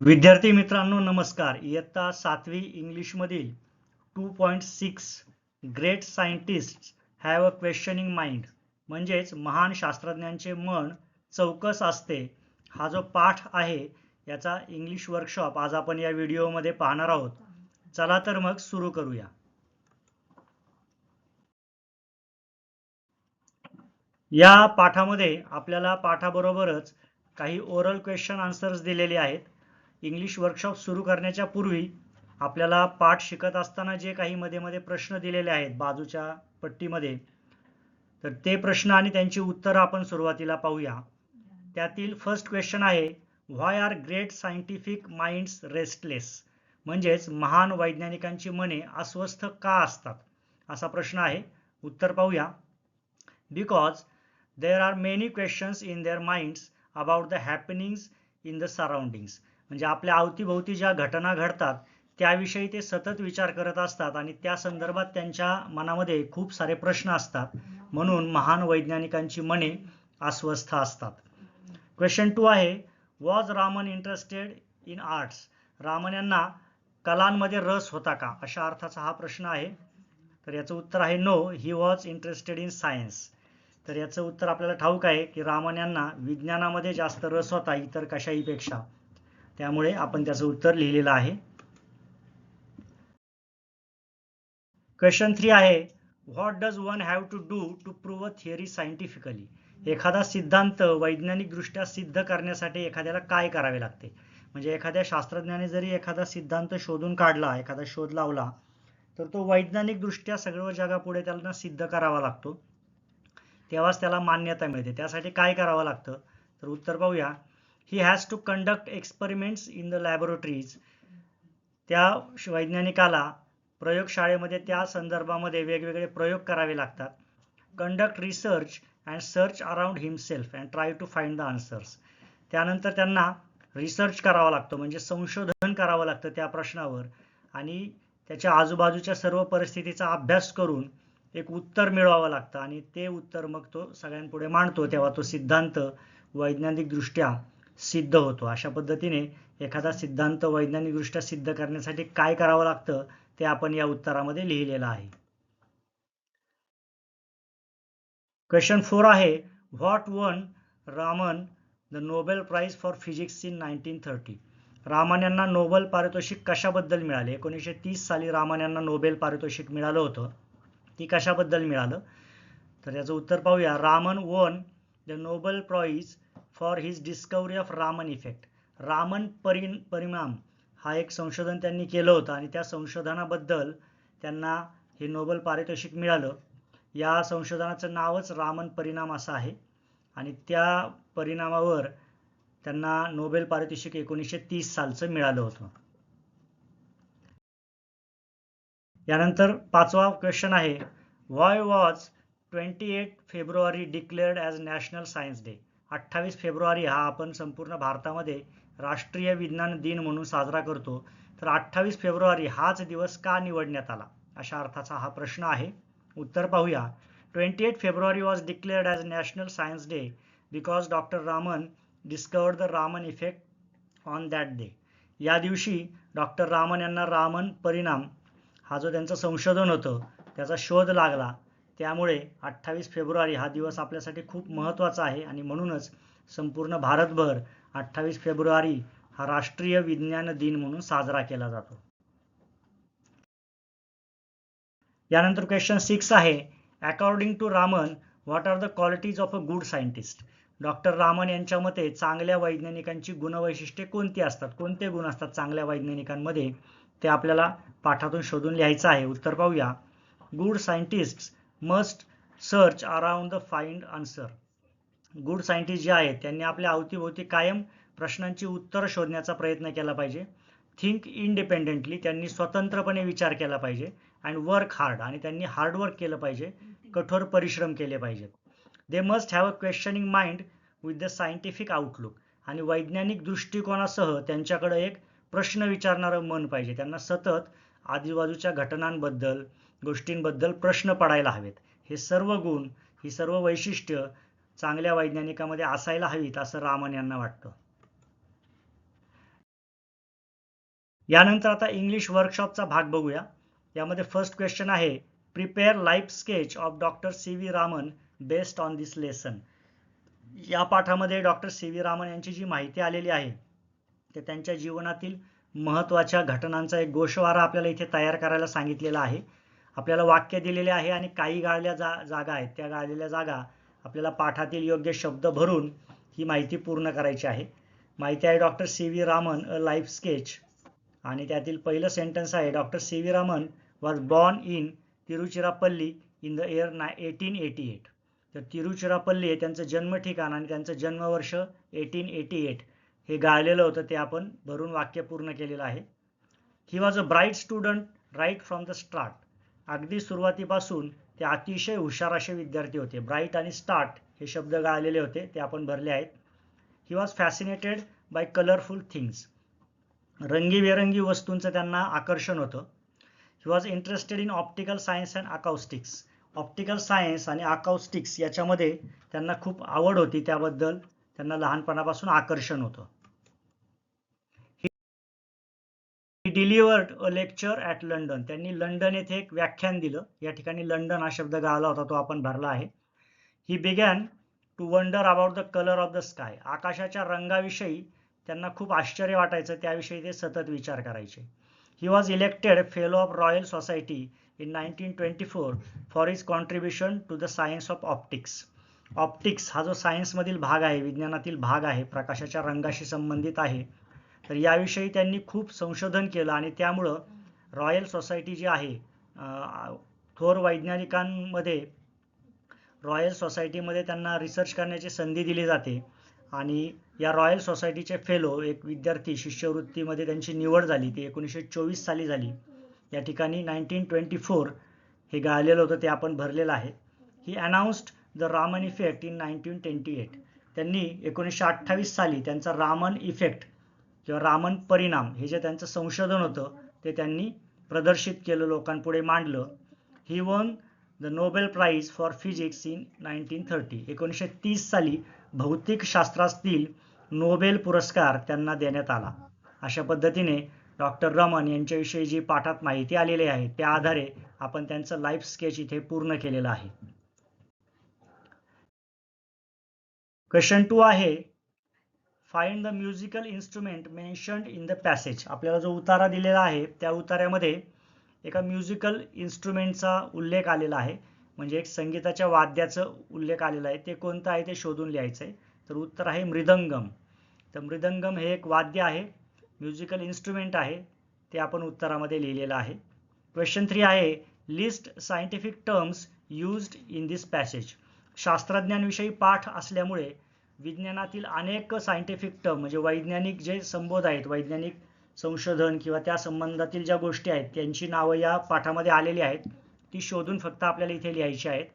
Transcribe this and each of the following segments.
विद्यार्थी मित्रांनो नमस्कार. इयत्ता सातवी इंग्लिशमधील two point six great scientist have a questioning mind म्हणजेच महान शास्त्रज्ञांचे मन चौकस असते. हा जो पाठ आहे याचा इंग्लिश वर्कशॉप आज आपण या व्हिडिओमध्ये पाहणार आहोत. चला तर मग सुरू करूया. या पाठामध्ये आपल्याला पाठाबरोबरच काही ओरल क्वेश्चन आन्सर्स दिलेले आहेत. इंग्लिश वर्कशॉप सुरू करण्याच्या पूर्वी आपल्याला पाठ शिकत असताना जे काही मध्ये मध्ये प्रश्न दिलेले आहेत बाजूच्या पट्टीमध्ये तर ते प्रश्न आणि त्यांची उत्तरं आपण सुरुवातीला पाहूया. त्यातील फर्स्ट क्वेश्चन आहे why are great scientific minds restless म्हणजेच महान वैज्ञानिकांची मने अस्वस्थ का असतात? असा प्रश्न आहे. उत्तर पाहूया. Because there are many questions in their minds about the happenings in the surroundings म्हणजे आपल्या अवतीभोवती ज्या घटना घडतात त्याविषयी ते सतत विचार करत असतात आणि त्या संदर्भात त्यांच्या मनामध्ये खूप सारे प्रश्न असतात. म्हणून महान वैज्ञानिकांची मने अस्वस्थ असतात. क्वेश्चन टू आहे was Raman interested in arts Raman यांना कलांमध्ये रस होता का? अशा अर्थाचा हा प्रश्न आहे. तर याचं उत्तर आहे no he was interested in science तर याचं उत्तर आपल्याला ठाऊक आहे की रामन यांना विज्ञानामध्ये जास्त रस होता इतर कशाहीपेक्षा. त्यामुळे आपण त्याचं उत्तर लिहिलेलं आहे. क्वेश्चन थ्री आहे what does one have to do to prove a theory scientifically एखादा सिद्धांत वैज्ञानिकदृष्ट्या सिद्ध करण्यासाठी एखाद्याला काय करावे लागते? म्हणजे एखाद्या शास्त्रज्ञाने जरी एखादा सिद्धांत शोधून काढला एखादा शोध लावला तर तो वैज्ञानिकदृष्ट्या सगळं जगापुढे त्याला सिद्ध करावा लागतो. तेव्हाच त्याला मान्यता मिळते. त्यासाठी काय करावं लागतं? तर उत्तर पाहूया. He has to conduct experiments in the laboratories त्या वैज्ञानिकाला प्रयोगशाळेमध्ये त्या संदर्भामध्ये वेगवेगळे प्रयोग करावे लागतात. Conduct research and search around himself and try to find the answers त्यानंतर त्यांना रिसर्च करावा लागतो म्हणजे संशोधन करावं लागतं त्या प्रश्नावर. आणि त्याच्या आजूबाजूच्या सर्व परिस्थितीचा अभ्यास करून एक उत्तर मिळवावं लागतं. आणि ते उत्तर मग तो सगळ्यांपुढे मांडतो तेव्हा तो सिद्धांत वैज्ञानिकदृष्ट्या सिद्ध होतो. अशा पद्धतीने एखादा सिद्धांत वैज्ञानिकदृष्ट्या सिद्ध करण्यासाठी काय करावं लागतं ते आपण या उत्तरामध्ये लिहिलेलं आहे. क्वेश्चन फोर आहे what won Raman the Nobel prize for physics in nineteen thirty Raman यांना नोबेल पारितोषिक कशाबद्दल मिळाले? एकोणीसशे तीस साली रामन यांना नोबेल पारितोषिक मिळालं होतं. ती कशाबद्दल मिळालं? तर याचं उत्तर पाहूया. Raman won the Nobel prize for his discovery of Raman effect Raman परि परिणाम हा एक संशोधन त्यांनी केलं होतं आणि त्या संशोधनाबद्दल त्यांना हे नोबेल पारितोषिक मिळालं. या संशोधनाचं नावच रामन परिणाम असं आहे. आणि त्या परिणामावर त्यांना नोबेल पारितोषिक एकोणीसशे तीस सालचं मिळालं होतं. यानंतर पाचवा क्वेश्चन आहे. Why was twenty eight February declared as national science day अठ्ठावीस फेब्रुवारी हा आपण संपूर्ण भारतामध्ये राष्ट्रीय विज्ञान दिन म्हणून साजरा करतो. तर अठ्ठावीस फेब्रुवारी हाच दिवस का निवडण्यात आला? अशा अर्थाचा हा प्रश्न आहे. उत्तर पाहूया. Twenty eight February was declared as national science day because doctor Raman discovered the Raman effect on that day या दिवशी डॉक्टर रामन यांना रामन परिणाम हा जो त्यांचं संशोधन होतं त्याचा शोध लागला. त्यामुळे अठ्ठावीस फेब्रुवारी हा दिवस आपल्यासाठी खूप महत्त्वाचा आहे आणि म्हणूनच संपूर्ण भारतभर अठ्ठावीस फेब्रुवारी हा राष्ट्रीय विज्ञान दिन म्हणून साजरा केला जातो. यानंतर क्वेश्चन सिक्स आहे. According to Raman what are the qualities of a good scientist doctor Raman यांच्या मते चांगल्या वैज्ञानिकांची गुणवैशिष्ट्ये कोणती असतात? कोणते गुण असतात चांगल्या वैज्ञानिकांमध्ये? ते आपल्याला पाठातून शोधून लिहायचं आहे. उत्तर पाहूया. Good scientist must search around the find answer. Good scientist जे आहेत त्यांनी आपल्या अवतीभोवती कायम प्रश्नांची उत्तरं शोधण्याचा प्रयत्न केला पाहिजे. थिंक इंडिपेंडेंटली त्यांनी स्वतंत्रपणे विचार केला पाहिजे अँड वर्क हार्ड आणि त्यांनी हार्डवर्क केलं पाहिजे कठोर परिश्रम केले पाहिजेत they must have a questioning mind with the scientific outlook आणि वैज्ञानिक दृष्टिकोनासह त्यांच्याकडे एक प्रश्न विचारणारं मन पाहिजे. त्यांना सतत आजूबाजूच्या घटनांबद्दल गोष्टींबद्दल प्रश्न पडायला हवेत. हे सर्व गुण ही सर्व वैशिष्ट्य चांगल्या वैज्ञानिकामध्ये असायला हवीत असं रामन यांना वाटतं. यानंतर आता इंग्लिश वर्कशॉपचा भाग बघूया. यामध्ये फर्स्ट क्वेश्चन आहे prepare life sketch of doctor C V Raman based on this lesson या पाठामध्ये डॉक्टर सी व्ही रामन यांची जी माहिती आलेली आहे ते त्यांच्या जीवनातील महत्त्वाच्या घटनांचा एक गोषवारा आपल्याला इथे तयार करायला सांगितलेला आहे. आपल्याला वाक्य दिलेले आहे आणि काही गाळल्या जा जागा आहेत. त्या गाळलेल्या जागा आपल्याला पाठातील योग्य शब्द भरून ही माहिती पूर्ण करायची आहे. माहिती आहे doctor C V Raman a life sketch. आणि त्यातील पहिलं सेंटेन्स आहे doctor C V Raman was born in Tiruchirappalli in the year ना एटीन एटी एट तर तिरुचिरापल्ली हे त्यांचं जन्म ठिकाण आणि त्यांचं जन्मवर्ष एटीन एटी एट हे गाळलेलं होतं ते आपण भरून वाक्य पूर्ण केलेलं आहे. He was a bright student right from the start अगदी सुरुवातीपासून ते अतिशय हुशार असे विद्यार्थी होते. ब्राईट आणि स्टार्ट हे शब्द गाळलेले होते ते आपण भरले आहेत. He was fascinated by colourful things रंगीबेरंगी वस्तूंचं त्यांना आकर्षण होतं. He was interested in optical science and acoustics optical science आणि अकाउस्टिक्स याच्यामध्ये त्यांना खूप आवड होती त्याबद्दल त्यांना लहानपणापासून आकर्षण होतं. He delivered a lecture at London. त्यांनी लंडन येथे एक व्याख्यान दिलं. या ठिकाणी लंडन हा शब्द गाळला होता तो आपण भरला आहे. He began to wonder about the colour of the sky आकाशाच्या रंगाविषयी त्यांना खूप आश्चर्य वाटायचं. त्याविषयी ते सतत विचार करायचे. He was elected fellow of royal society in nineteen twenty four for his contribution to the science of optics optics हा जो सायन्समधील भाग आहे विज्ञानातील भाग आहे प्रकाशाच्या रंगाशी संबंधित आहे तर याविषयी त्यांनी खूप संशोधन केलं आणि त्यामुळं रॉयल सोसायटी जी आहे थोर वैज्ञानिकांमध्ये रॉयल सोसायटीमध्ये त्यांना रिसर्च करण्याची संधी दिली जाते. आणि या रॉयल सोसायटीचे फेलो एक विद्यार्थी शिष्यवृत्तीमध्ये त्यांची निवड झाली ती एकोणीसशे चोवीस साली झाली. या ठिकाणी नाईन्टीन ट्वेंटी फोर हे गाळलेलं होतं ते आपण भरलेलं आहे. He announced the Raman effect in nineteen twenty eight. त्यांनी एकोणीसशे अठ्ठावीस साली त्यांचा रामन इफेक्ट किंवा रामन परिणाम हे जे त्यांचं संशोधन होतं ते त्यांनी प्रदर्शित केलं लोकांपुढे मांडलं. He won the Nobel prize for physics in nineteen thirty एकोणीसशे तीस साली भौतिक शास्त्रातील नोबेल पुरस्कार त्यांना देण्यात आला. अशा पद्धतीने डॉक्टर रमन यांच्याविषयी जी पाठात माहिती आलेली आहे त्या आधारे आपण त्यांचं लाईफ स्केच इथे पूर्ण केलेलं आहे. क्वेश्चन टू आहे find the musical instrument mentioned in the passage आपल्याला जो उतारा दिलेला आहे त्या उतार्यामध्ये एका म्युझिकल इन्स्ट्रुमेंटचा उल्लेख आलेला आहे. म्हणजे एक संगीताच्या वाद्याचं उल्लेख आलेला आहे. ते कोणतं आहे ते शोधून लिहायचं आहे तर उत्तर आहे मृदंगम. तर मृदंगम हे एक वाद्य आहे. म्युझिकल इन्स्ट्रुमेंट आहे. ते आपण उत्तरामध्ये लिहिलेलं आहे. क्वेश्चन थ्री आहे list scientific terms used in this passage शास्त्रज्ञांविषयी पाठ असल्यामुळे विज्ञानातील अनेक सायंटिफिक टर्म म्हणजे वैज्ञानिक जे संबोध आहेत वैज्ञानिक संशोधन किंवा त्या संबंधातील ज्या गोष्टी आहेत त्यांची नावं या पाठामध्ये आलेली आहेत. ती शोधून फक्त आपल्याला इथे लिहायची आहेत.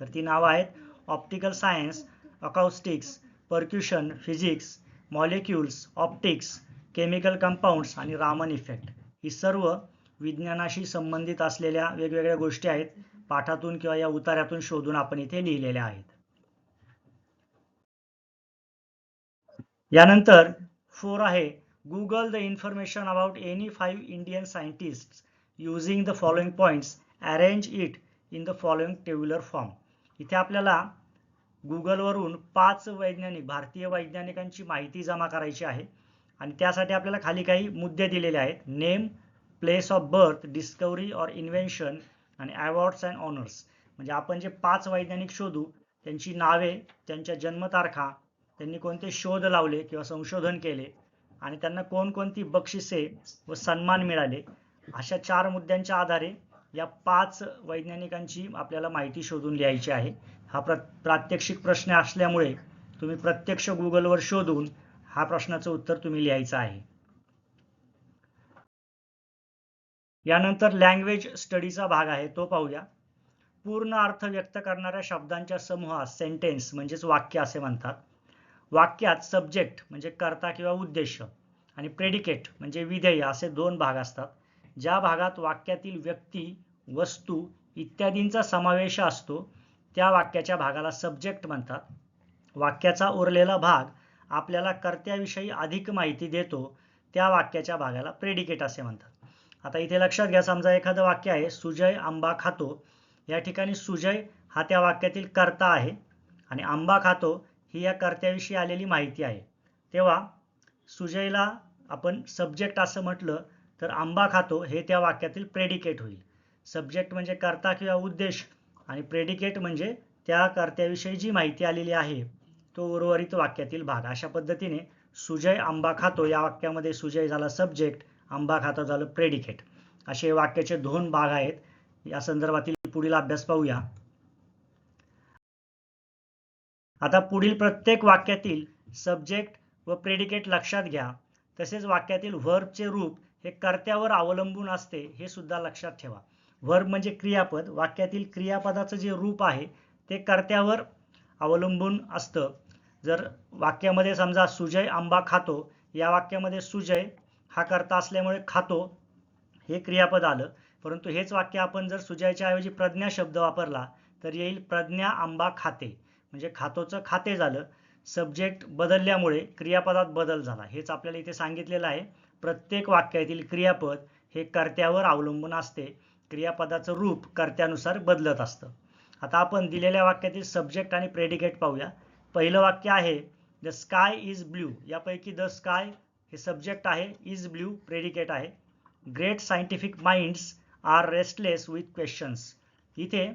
तर ती नावं आहेत optical science acoustics percussion physics molecules optics chemical compounds आणि रामन इफेक्ट ही सर्व विज्ञानाशी संबंधित असलेल्या वेगवेगळ्या गोष्टी आहेत. पाठातून किंवा या उतार्यातून शोधून आपण इथे लिहिलेल्या आहेत. यानंतर फोर आहे google the information about any five Indian scientist using the following points arrange it in the following tabular form इथे आपल्याला गुगलवरून पाच वैज्ञानिक भारतीय वैज्ञानिकांची माहिती जमा करायची आहे. आणि त्यासाठी आपल्याला खाली काही मुद्दे दिलेले आहेत. Name place of birth discovery or invention आणि अवॉर्ड्स अँड ऑनर्स म्हणजे आपण जे पाच वैज्ञानिक शोधू त्यांची नावे त्यांच्या जन्मतारखा त्यांनी कोणते शोध लावले किंवा संशोधन केले आणि त्यांना कोणकोणती बक्षिसे व सन्मान मिळाले अशा चार मुद्द्यांच्या आधारे या पाच वैज्ञानिकांची आपल्याला माहिती शोधून लिहायची आहे. हा प्र प्रात्यक्षिक प्रश्न असल्यामुळे तुम्ही प्रत्यक्ष गुगलवर शोधून हा प्रश्नाचं उत्तर तुम्ही लिहायचं आहे. यानंतर लँग्वेज स्टडीचा भाग आहे तो पाहूया. पूर्ण अर्थ व्यक्त करणाऱ्या शब्दांच्या समूहास सेंटेन्स म्हणजेच वाक्य असे म्हणतात. वाक्यात सब्जेक्ट म्हणजे कर्ता किंवा उद्देश आणि प्रेडिकेट म्हणजे विधेय असे दोन भाग असतात. ज्या भागात वाक्यातील व्यक्ती वस्तू इत्यादींचा समावेश असतो त्या वाक्याच्या भागाला सब्जेक्ट म्हणतात. वाक्याचा उरलेला भाग आपल्याला कर्त्याविषयी अधिक माहिती देतो त्या वाक्याच्या भागाला प्रेडिकेट असे म्हणतात. आता इथे लक्षात घ्या समजा एखादं वाक्य आहे सुजय आंबा खातो. या ठिकाणी सुजय हा त्या वाक्यातील कर्ता आहे आणि आंबा खातो ही या कर्त्याविषयी आलेली माहिती आहे. तेव्हा सुजयला आपण सब्जेक्ट असं म्हटलं तर आंबा खातो हे त्या वाक्यातील प्रेडिकेट होईल. सब्जेक्ट म्हणजे कर्ता किंवा उद्देश आणि प्रेडिकेट म्हणजे त्या कर्त्याविषयी जी माहिती आलेली आहे तो उर्वरित वाक्यातील भाग. अशा पद्धतीने सुजय आंबा खातो. या वाक्यामध्ये सुजय झाला सब्जेक्ट आंबा खातो झालं प्रेडिकेट असे वाक्याचे दोन भाग आहेत. या संदर्भातील पुढील अभ्यास पाहूया. आता पुढील प्रत्येक वाक्यातील सब्जेक्ट व प्रेडिकेट लक्षात घ्या. तसेच वाक्यातील व्हर्बचे रूप हे कर्त्यावर अवलंबून असते हे सुद्धा लक्षात ठेवा. व्हर्ब म्हणजे क्रियापद. वाक्यातील क्रियापदाचं जे रूप आहे ते कर्त्यावर अवलंबून असतं. जर वाक्यामध्ये समजा सुजय आंबा खातो या वाक्यामध्ये सुजय हा कर्ता असल्यामुळे खातो हे क्रियापद आलं. परंतु हेच वाक्य आपण जर सुजयच्या ऐवजी प्रज्ञा शब्द वापरला तर येईल प्रज्ञा आंबा खाते. म्हणजे खातोचं खाते झालं सब्जेक्ट बदलल्यामुळे क्रियापदात बदल झाला. हेच आपल्याला इथे सांगितलेलं आहे. प्रत्येक वाक्यातील क्रियापद हे कर्त्यावर अवलंबून असते. क्रियापदाचं रूप कर्त्यानुसार बदलत असतं. आता आपण दिलेल्या वाक्यातील सब्जेक्ट आणि प्रेडिकेट पाहूया. पहिलं वाक्य आहे द स्काय इज ब्ल्यू यापैकी द स्काय हे सब्जेक्ट आहे इज ब्ल्यू प्रेडिकेट आहे. Great scientific minds are restless with questions इथे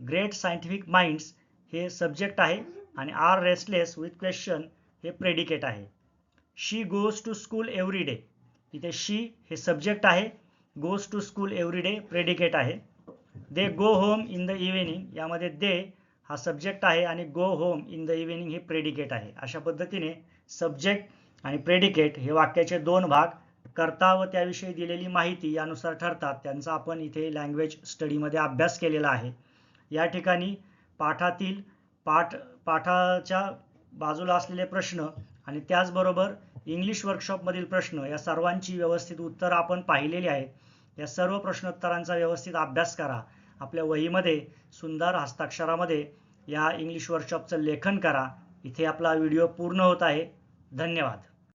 ग्रेट सायंटिफिक माइंड्स हे सब्जेक्ट आहे आणि आर रेस्टलेस विथ क्वेश्चन हे प्रेडिकेट आहे. She goes to school every day इथे शी हे सब्जेक्ट आहे goes to school every day predicate आहे. They go home in the evening यामध्ये दे हा सब्जेक्ट आहे आणि go home in the evening हे प्रेडिकेट आहे. अशा पद्धतीने सब्जेक्ट आणि प्रेडिकेट हे वाक्याचे दोन भाग करता व त्याविषयी दिलेली माहिती यानुसार ठरतात. त्यांचा आपण इथे लँग्वेज स्टडीमध्ये अभ्यास केलेला आहे. या ठिकाणी पाठातील पाठ पाठाच्या बाजूला असलेले प्रश्न आणि त्याचबरोबर इंग्लिश वर्कशॉपमधील प्रश्न या सर्वांची व्यवस्थित उत्तरं आपण पाहिलेली आहेत. या सर्व प्रश्नोत्तरांचा व्यवस्थित अभ्यास करा. आपल्या वहीमध्ये सुंदर हस्ताक्षरामध्ये या इंग्लिश वर्कशॉपचं लेखन करा. इथे आपला व्हिडिओ पूर्ण होत आहे. धन्यवाद.